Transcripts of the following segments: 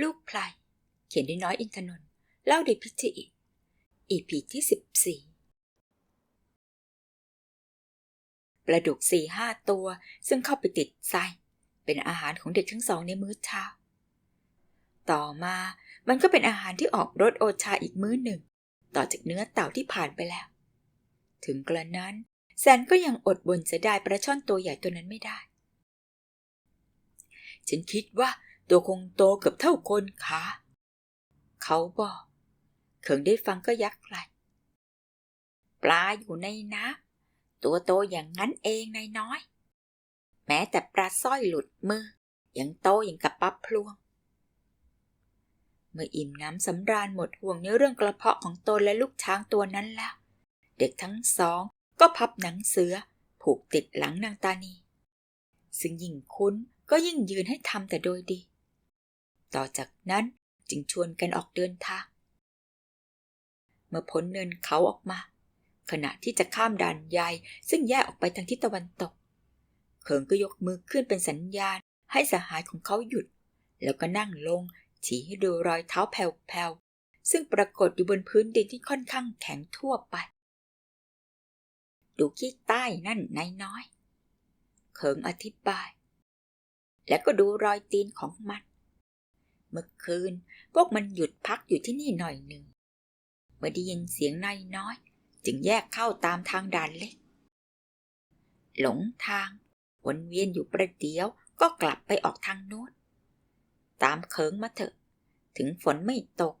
ลูกไพลเขียนด้วยน้อยอินทนนท์เล่าโดยพิจิตรอีพีที่สิบสี่ปลาดุกสี่ห้าตัว ซึ่งเข้าไปติดไส้เป็นอาหารของเด็กทั้งสองในมื้อเช้า ต่อมามันก็เป็นอาหารที่ออกรสโอชาอีกมื้อหนึ่ง ต่อจากเนื้อเต่าที่ผ่านไปแล้ว ถึงกระนั้น แซนก็ยังอดบ่นเสียดายปลาช่อนตัวใหญ่ตัวนั้นไม่ได้ ฉันคิดว่า ตัวคงโตเกือบเท่าคนขาเขาบอกเขิงได้ฟังก็ยักไหลปลาอยู่ในน้ำตัวโตอย่างนั้นเองนายน้อย แม้แต่ปลาสร้อยหลุดมือยังโตอย่างกับปลาพลวง เมื่ออิ่มน้ำสำราญหมดห่วงในเรื่องกระเพาะของตนและลูกช้างตัวนั้นแล้ว เด็กทั้งสองก็พับหนังเสือผูกติดหลังนางตานี ซึ่งยิ่งคุ้นก็ยิ่งยืนให้ทำแต่โดยดี ต่อจากนั้นจึงชวนกันออกเดินทาง เมื่อพ้นเนินเขาออกมา ขณะที่จะข้ามด่านใหญ่ซึ่งแยกออกไปทางทิศตะวันตก เขิงก็ยกมือขึ้นเป็นสัญญาณให้สหายของเขาหยุด แล้วก็นั่งลงชี้ให้ดูรอยเท้าแผ่วๆ ซึ่งปรากฏอยู่บนพื้นดินที่ค่อนข้างแข็งทั่วไป ดูขี้ใต้นั่นนายน้อย เขิงอธิบาย แล้วก็ดูรอยตีนของมัน เมื่อคืน พวกมันหยุดพักอยู่ที่นี่หน่อยหนึ่ง เมื่อได้ยินเสียงนายน้อย จึงแยกเข้าตามทางด่านเล็ก หลงทาง วนเวียนอยู่ประเดี๋ยวก็กลับไปออกทางโน้น ตามเคิงมาเถอะ ถึงฝนไม่ตก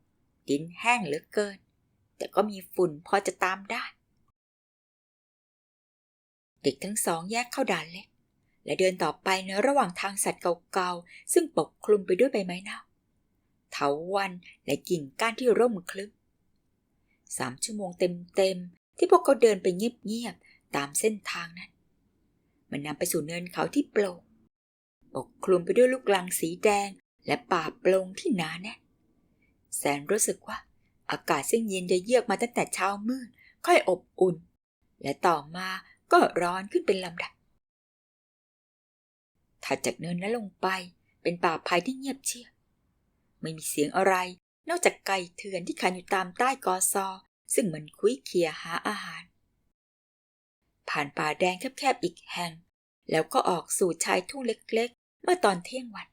ดินแห้งเหลือเกิน แต่ก็มีฝุ่นพอจะตามได้ เด็กทั้งสองแยกเข้าด่านเล็กและเดินต่อไปในระหว่างทางสัตว์เก่าๆ ซึ่งปกคลุมไปด้วยใบไม้เน่า เถาวันและกิ่งก้านที่ร่มคลึ้มสามชั่วโมงเต็มๆที่พวกเขาเดินไปเงียบๆตามเส้นทางนั้น มันนำไปสู่เนินเขาที่โปร่งปกคลุมไปด้วยลูกลังสีแดงและป่าโปร่งที่หนาแน่นแสนรู้สึกว่าอากาศซึ่งเย็นจะเยือกมาตั้งแต่เช้ามืดค่อยอบอุ่น และต่อมาก็ร้อนขึ้นเป็นลำดับถัดจากเนินนั้นลงไปเป็นป่าไผ่ที่เงียบเชียบ ไม่มีเสียงอะไร นอกจากไก่เถื่อนที่ขันอยู่ตามใต้กอซอ ซึ่งมันคุยเคียหาอาหาร ผ่านป่าแดงแคบๆอีกแห่ง แล้วก็ออกสู่ชายทุ่งเล็กๆ เมื่อตอนเที่ยงวัน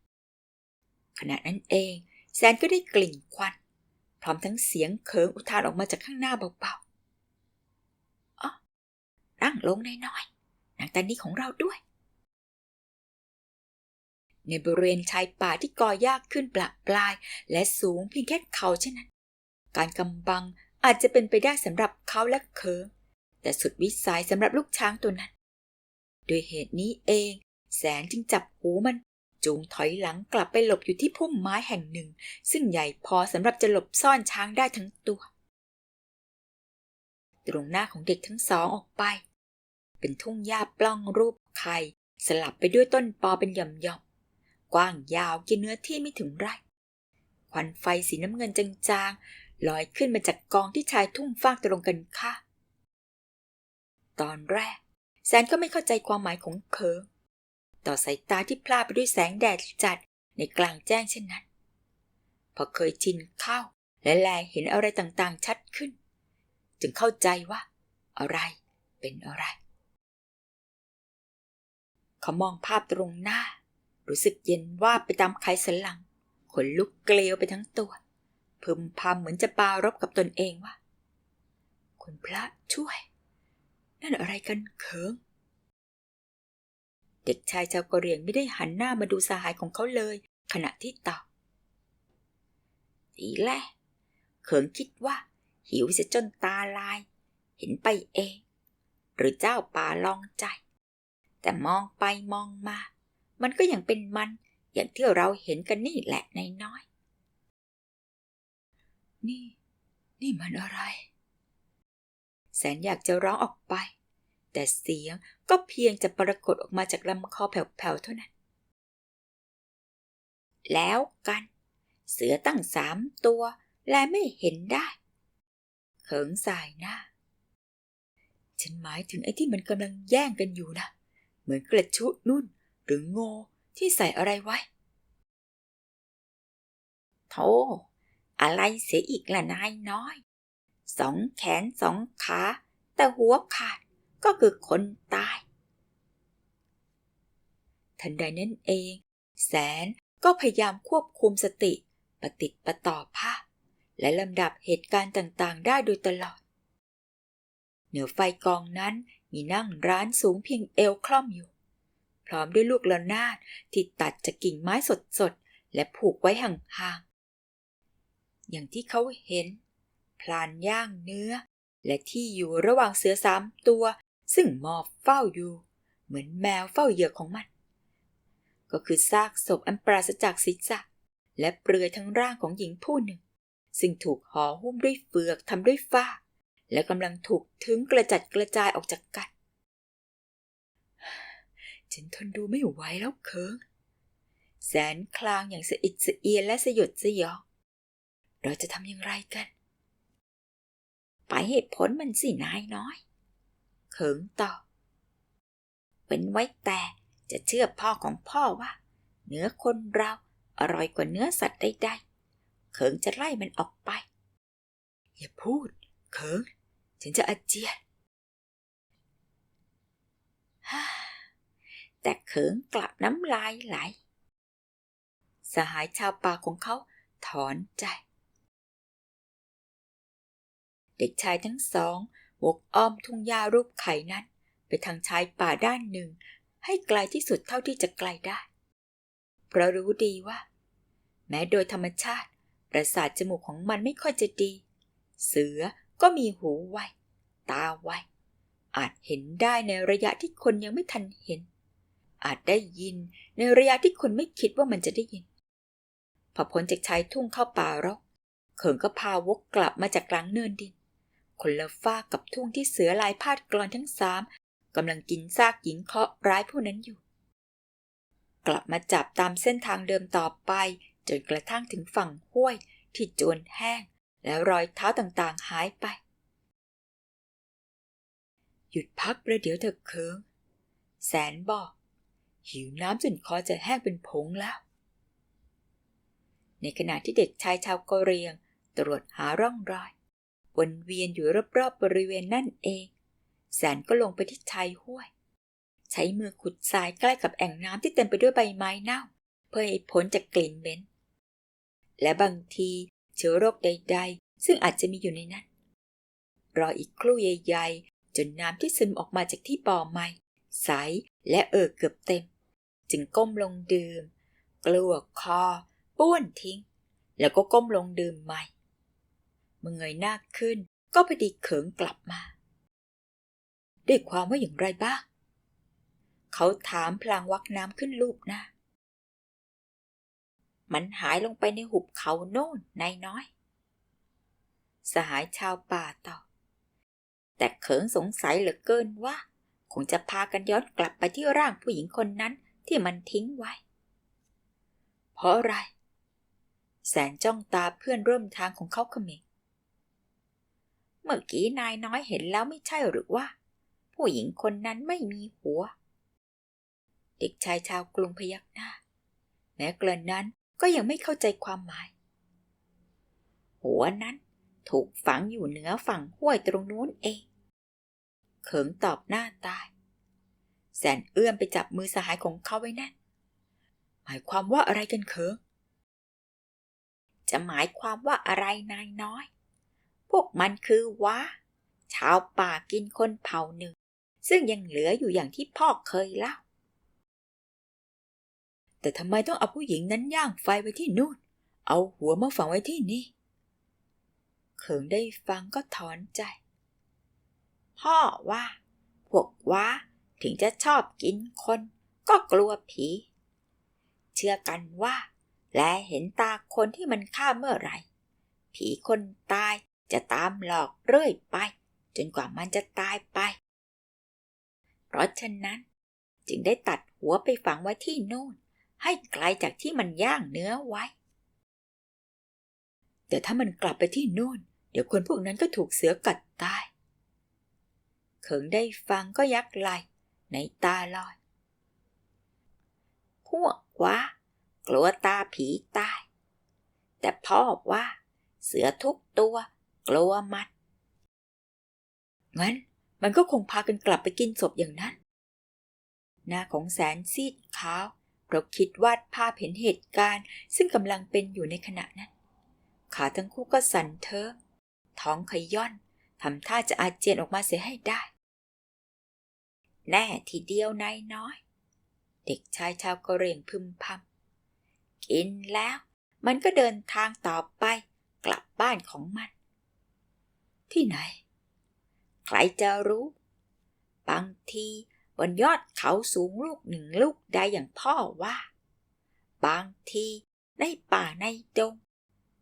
ขณะนั้นเอง แซนก็ได้กลิ่นควัน พร้อมทั้งเสียงเขิงอุทานออกมาจากข้างหน้าเบาๆอ๋อร่างลงน้อยๆนางตานีของเราด้วย ในบริเวณชายป่าที่ก่อยากขึ้นปละปลาย และสูงเพียงแค่เขาเช่นนั้น การกำบังอาจจะเป็นไปได้สำหรับเขาและเคิงแต่สุดวิสัยสำหรับลูกช้างตัวนั้นโดยเหตุนี้เอง แสนจึงจับหูมัน จูงถอยหลังกลับไปหลบอยู่ที่พุ่มไม้แห่งหนึ่ง ซึ่งใหญ่พอสำหรับจะหลบซ่อนช้างได้ทั้งตัว ตรงหน้าของเด็กทั้งสองออกไป เป็นทุ่งหญ้าปล้องรูปไข่ สลับไปด้วยต้นปอเป็นหย่อมๆ กว้างยาวกินเนื้อที่ไม่ถึงไร่ ควันไฟสีน้ำเงินจางๆลอยขึ้นมาจากกองที่ชายทุ่งฟากตรงกันข้ามตอนแรก แซนก็ไม่เข้าใจความหมายของเคิงต่อสายตาที่พลาดไปด้วยแสงแดดจัดในกลางแจ้งเช่นนั้น พอเคยชินเข้าและแลเห็นอะไรต่างๆชัดขึ้น จึงเข้าใจว่า อะไรเป็นอะไร เขามองภาพตรงหน้า รู้สึกเย็นว่าไปตามไขสันหลัง ขนลุกเกลียวไปทั้งตัว พึมพำเหมือนจะปารบกับตนเองว่า คุณพระช่วย นั่นอะไรกันเคิง เด็กชายชาวกะเหรี่ยงไม่ได้หันหน้ามาดูสหายของเขาเลย ขณะที่ตอบทีแรกเขิงคิดว่า หิวจะจนตาลาย เห็นไปเอง หรือเจ้าป่าลองใจ แต่มองไปมองมา มันก็ยังเป็นมันอย่างที่เราเห็นกันนี่แหละนายน้อย นี่ นี่มันอะไร แสนอยากจะร้องออกไป แต่เสียงก็เพียงจะปรากฏออกมาจากลำคอแผ่วๆเท่านั้น แล้วกัน เสือตั้งสามตัวและไม่เห็นได้ เขิงสายหน้า ฉันหมายถึงไอ้ที่มันกำลังแย่งกันอยู่นะ เหมือนกระชุนุ่น หรือโง่ที่ใส่อะไรไว้ โธ่อะไรเสียอีกล่ะนายน้อย สองแขนสองขา แต่หัวขาดก็คือคนตาย ทันใดนั้นเอง แสนก็พยายามควบคุมสติปฏิดประต่อภาพ และลำดับเหตุการณ์ต่างๆ ได้โดยตลอด เหนือไฟกองนั้นมีนั่งร้านสูงเพียงเอวคล่อมอยู่ พร้อมด้วยลูกระนาดที่ตัดจากกิ่งไม้สดๆ และผูกไว้ห่างๆ อย่างที่เขาเห็น พลานย่างเนื้อ และที่อยู่ระหว่างเสือสามตัว ซึ่งมอบเฝ้าอยู่ เหมือนแมวเฝ้าเหยื่อของมัน ก็คือซากศพอันปราศจากศีรษะ และเปลือยทั้งร่างของหญิงผู้หนึ่ง ซึ่งถูกห่อหุ้มด้วยเฟือกทำด้วยฝ้า และกำลังถูกถึงกระจัดกระจายออกจากกัน ฉันทนดูไม่ไหวแล้วเคิงแสนคลางอย่างสะอิดสะเอียนและสยดสยองเราจะทำอย่างไรกัน ไปให้พ้นมันสินายน้อย เขิงต่อเป็นไว้แต่จะเชื่อพ่อของพ่อว่า เนื้อคนเราอร่อยกว่าเนื้อสัตว์ใดๆเขิงจะไล่มันออกไป อย่าพูด เขิง ฉันจะอาเจียน แต่เขิงกลับน้ำลายไหล สหายชาวป่าของเขาถอนใจ เด็กชายทั้งสองวกอ้อมทุ่งหญ้ารูปไข่นั้น ไปทางชายป่าด้านหนึ่ง ให้ไกลที่สุดเท่าที่จะไกลได้ เพราะรู้ดีว่า แม้โดยธรรมชาติ ประสาทจมูกของมันไม่ค่อยจะดี เสือก็มีหูไว ตาไวอาจเห็นได้ในระยะที่คนยังไม่ทันเห็น อาจได้ยินในระยะที่คนไม่คิดว่ามันจะได้ยิน พอพ้นจากชายทุ่งเข้าป่ารกเขิงก็พาวกกลับมาจากกลางเนินดิน คนละฝ้ากับทุ่งที่เสือลายพาดกรอนทั้งสามกำลังกินซากหญิงเคราะห์ร้ายผู้นั้นอยู่ กลับมาจับตามเส้นทางเดิมต่อไป จนกระทั่งถึงฝั่งห้วยที่โจนแห้ง แล้วรอยเท้าต่างๆหายไป หยุดพักประเดี๋ยวเถอะเคิงแสนบอก หิวน้ำจนคอจะแห้งเป็นผงแล้ว ในขณะที่เด็กชายชาวกะเหรียง ตรวจหาร่องรอย วนเวียนอยู่รอบๆบริเวณนั่นเอง แสนก็ลงไปที่ชายห้วย ใช้มือขุดทรายใกล้กับแอ่งน้ำที่เต็มไปด้วยใบไม้เน่า เพื่อให้พ้นจากกลิ่นเหม็น และบางทีเชื้อโรคใด ๆ ซึ่งอาจจะมีอยู่ในนั้น รออีกครู่ใหญ่ๆจนน้ำที่ซึมออกมาจากที่บ่อไม้ใสและเอ่อเกือบเต็ม จึงก้มลงดื่ม กลัวคอ ป้วนทิ้ง แล้วก็ก้มลงดื่มใหม่เมื่อเงยหน้าขึ้นก็พอดีเขิงกลับมา ด้วยความว่าอย่างไรบ้างเขาถามพลางวักน้ำขึ้นลูบหน้า มันหายลงไปในหุบเขาโน่นนายน้อย สหายชาวป่าตอบแต่เขิงสงสัยเหลือเกินว่า คงจะพากันย้อนกลับไปที่ร่างผู้หญิงคนนั้น ที่มันทิ้งไว้ เพราะอะไร แสนจ้องตาเพื่อนร่วมทางของเขาเขมิงเมื่อกี้นายน้อยเห็นแล้วไม่ใช่หรือว่า ผู้หญิงคนนั้นไม่มีหัว เด็กชายชาวกรุงพยักหน้า แม้กระนั้นก็ยังไม่เข้าใจความหมาย หัวนั้นถูกฝังอยู่เหนือฝั่งห้วยตรงนู้นเอง เขิงตอบหน้าตาย แสนเอื้อมไปจับมือสหายของเขาไว้แน่นหมายความว่าอะไรกันเขิงจะหมายความว่าอะไรนายน้อย พวกมันคือว้าชาวป่ากินคนเผ่าหนึ่ง ซึ่งยังเหลืออยู่อย่างที่พ่อเคยเล่า แต่ทำไมต้องเอาผู้หญิงนั้นย่างไฟไว้ที่นู่น เอาหัวมาฝังไว้ที่นี่ เขิงได้ฟังก็ถอนใจ พ่อว่า พวกว้า ถึงจะชอบกินคน ก็กลัวผี เชื่อกันว่า และเห็นตาคนที่มันฆ่าเมื่อไหร่ ผีคนตายจะตามหลอกเรื่อยไป จนกว่ามันจะตายไป เพราะฉะนั้นจึงได้ตัดหัวไปฝังไว้ที่โน่น ให้ไกลจากที่มันย่างเนื้อไว้ แต่ถ้ามันกลับไปที่โน่น เดี๋ยวคนพวกนั้นก็ถูกเสือกัดตาย เขิงได้ฟังก็ยักไหล ในตาลอย พวกว้ากลัวตาผีตาย แต่พ่อว่า เสือทุกตัว กลัวมัน งั้นมันก็คงพากันกลับไปกินศพอย่างนั้น หน้าของแสนซีดขาวเพราะคิดวาดภาพเห็นเหตุการณ์ ซึ่งกำลังเป็นอยู่ในขณะนั้น ขาทั้งคู่ก็สั่นเทอท้องขย่อนทำท่าจะอาเจียนออกมาเสียให้ได้ แน่ทีเดียวนายน้อย เด็กชายชาวกะเหรี่ยงพึมพำกินแล้ว มันก็เดินทางต่อไปกลับบ้านของมัน ที่ไหน ใครจะรู้ บางทีบนยอดเขาสูงลูกหนึ่งลูกได้อย่างพ่อว่า บางทีในป่าในดง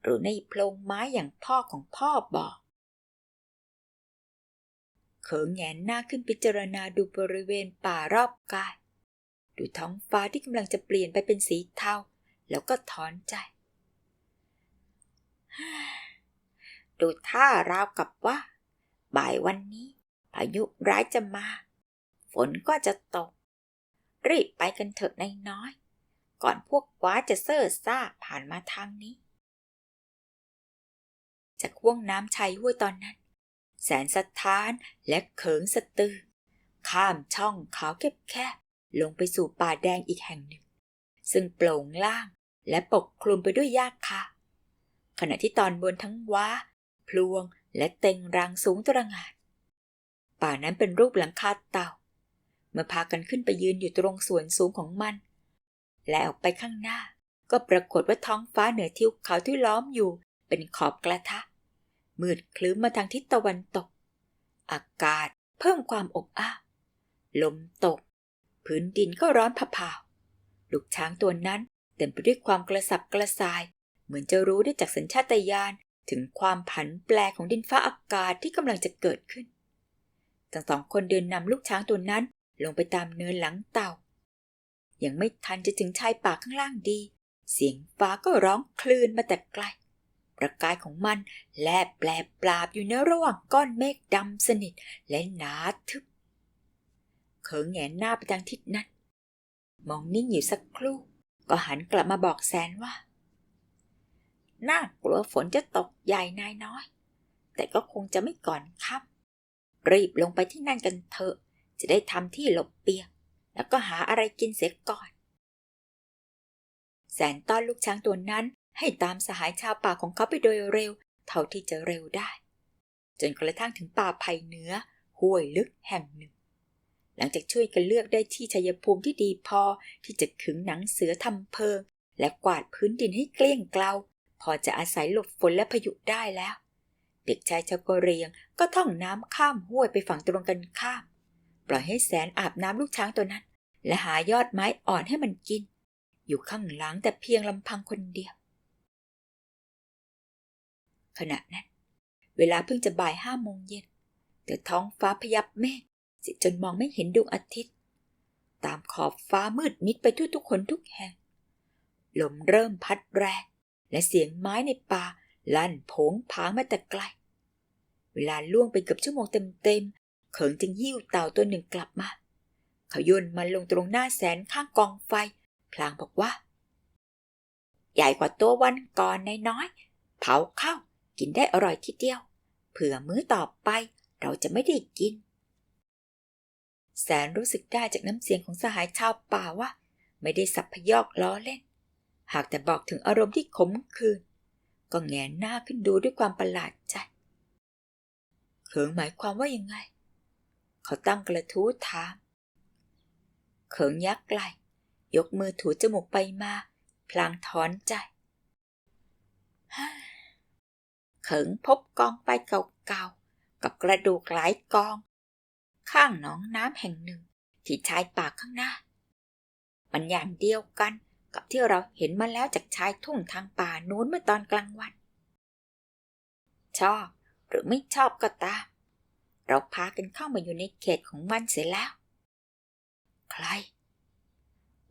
หรือในโพรงไม้อย่างพ่อของพ่อบอก เขิงแงนหน้าขึ้นพิจารณาดูบริเวณป่ารอบกาย ดูท้องฟ้าที่กำลังจะเปลี่ยนไปเป็นสีเทาแล้วก็ถอนใจ ดูท่าราวกับว่า บ่ายวันนี้พายุร้ายจะมา ฝนก็จะตก รีบไปกันเถอะนายน้อย ก่อนพวกว้าจะเซ่อซ่าผ่านมาทางนี้ จากห่วงน้ำชัยห้วยตอนนั้น แสนสะท้านและเขิงสะตือ ข้ามช่องเขาแคบๆลงไปสู่ป่าแดงอีกแห่งหนึ่ง ซึ่งโปร่งล่างและปกคลุมไปด้วยหญ้าคาขณะที่ตอนบนทั้งว้า พลวงและเต็งรังสูงตระหง่านป่านั้นเป็นรูปหลังคาเต่า เมื่อพากันขึ้นไปยืนอยู่ตรงส่วนสูงของมัน และออกไปข้างหน้าก็ปรากฏว่าท้องฟ้าเหนือทิวเขาที่ล้อมอยู่เป็นขอบกระทะ มืดคลื้มมาทางทิศตะวันตก อากาศเพิ่มความอบอ้าวลมตก พื้นดินก็ร้อนผะเผาลูกช้างตัวนั้นเต็มไปด้วยความกระสับกระส่าย เหมือนจะรู้ได้จากสัญชาตญาณถึงความผันแปรของดินฟ้าอากาศที่กำลังจะเกิดขึ้น ทั้งสองคนเดินนำลูกช้างตัวนั้นลงไปตามเนินหลังเต่า ยังไม่ทันจะถึงชายป่าข้างล่างดี เสียงฟ้าก็ร้องคลื่นมาแต่ไกล ประกายของมันแลบแปลปราบอยู่ในระหว่างก้อนเมฆดำสนิทและหนาทึบ เขิงแงนหน้าไปทางทิศนั้น มองนิ่งอยู่สักครู่ ก็หันกลับมาบอกแสนว่า น่ากลัวฝนจะตกใหญ่นายน้อย แต่ก็คงจะไม่ก่อนค่ำรีบลงไปที่นั่นกันเถอะ จะได้ทำที่หลบเปียก แล้วก็หาอะไรกินเสียก่อนแสนต้อนลูกช้างตัวนั้น ให้ตามสหายชาวป่าของเขาไปโดยเร็ว เท่าที่จะเร็วได้ จนกระทั่งถึงป่าไผ่เนื้อห้วยลึกแห่งหนึ่ง หลังจากช่วยกันเลือกได้ที่ชัยภูมิที่ดีพอที่จะขึงหนังเสือทำเพิง และกวาดพื้นดินให้เกลี้ยงเกลาพอจะอาศัยหลบฝนและพายุได้แล้ว เด็กชายชาวกเรียงก็ท่องน้ำข้ามห้วยไปฝั่งตรงกันข้าม ปล่อยให้แสนอาบน้ำลูกช้างตัวนั้น และหายอดไม้อ่อนให้มันกิน อยู่ข้างหลังแต่เพียงลำพังคนเดียว ขณะนั้น เวลาเพิ่งจะบ่ายห้าโมงเย็น แต่ท้องฟ้าพยับเมฆสิจนมองไม่เห็นดวงอาทิตย์ ตามขอบฟ้ามืดมิดไปทั่วทุกคนทุกแห่ง ลมเริ่มพัดแรง และเสียงไม้ในป่าลั่นผงผางมาแต่ไกล เวลาล่วงไปเกือบชั่วโมงเต็มๆ เขิงจึงหิ้วเต่าตัวหนึ่งกลับมา เขาโยนมันลงตรงหน้าแสนข้างกองไฟ พลางบอกว่า ใหญ่กว่าตัววันก่อนนายน้อย เผาเข้า กินได้อร่อยทีเดียว เผื่อมื้อต่อไปเราจะไม่ได้กิน แสนรู้สึกได้จากน้ำเสียงของสหายชาวป่าว่า ไม่ได้สับพยอกล้อเล่น หากแต่บอกถึงอารมณ์ที่ขมขื่นก็แงนหน้าขึ้นดูด้วยความประหลาดใจเขิงหมายความว่ายังไง เขาตั้งกระทู้ถาม เขิงยักไหลยกมือถูจมูกไปมา พลางถอนใจ เขิงพบกองไฟเก่าๆ กับกระดูกหลายกอง ข้างหนองน้ำแห่งหนึ่ง ที่ชายป่าข้างหน้า มันอย่างเดียวกันกับที่เราเห็นมาแล้วจากชายทุ่งทางป่านู้นเมื่อตอนกลางวัน ชอบหรือไม่ชอบก็ตาม เราพากันเข้ามาอยู่ในเขตของมันเสียแล้ว ใคร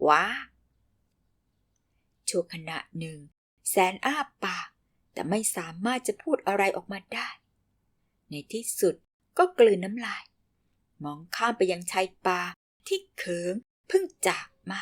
ว้าชั่วขณะหนึ่ง แสนอ้าปาก แต่ไม่สามารถจะพูดอะไรออกมาได้ ในที่สุดก็กลืนน้ำลาย มองข้ามไปยังชายป่าที่เขิงเพิ่งจากมา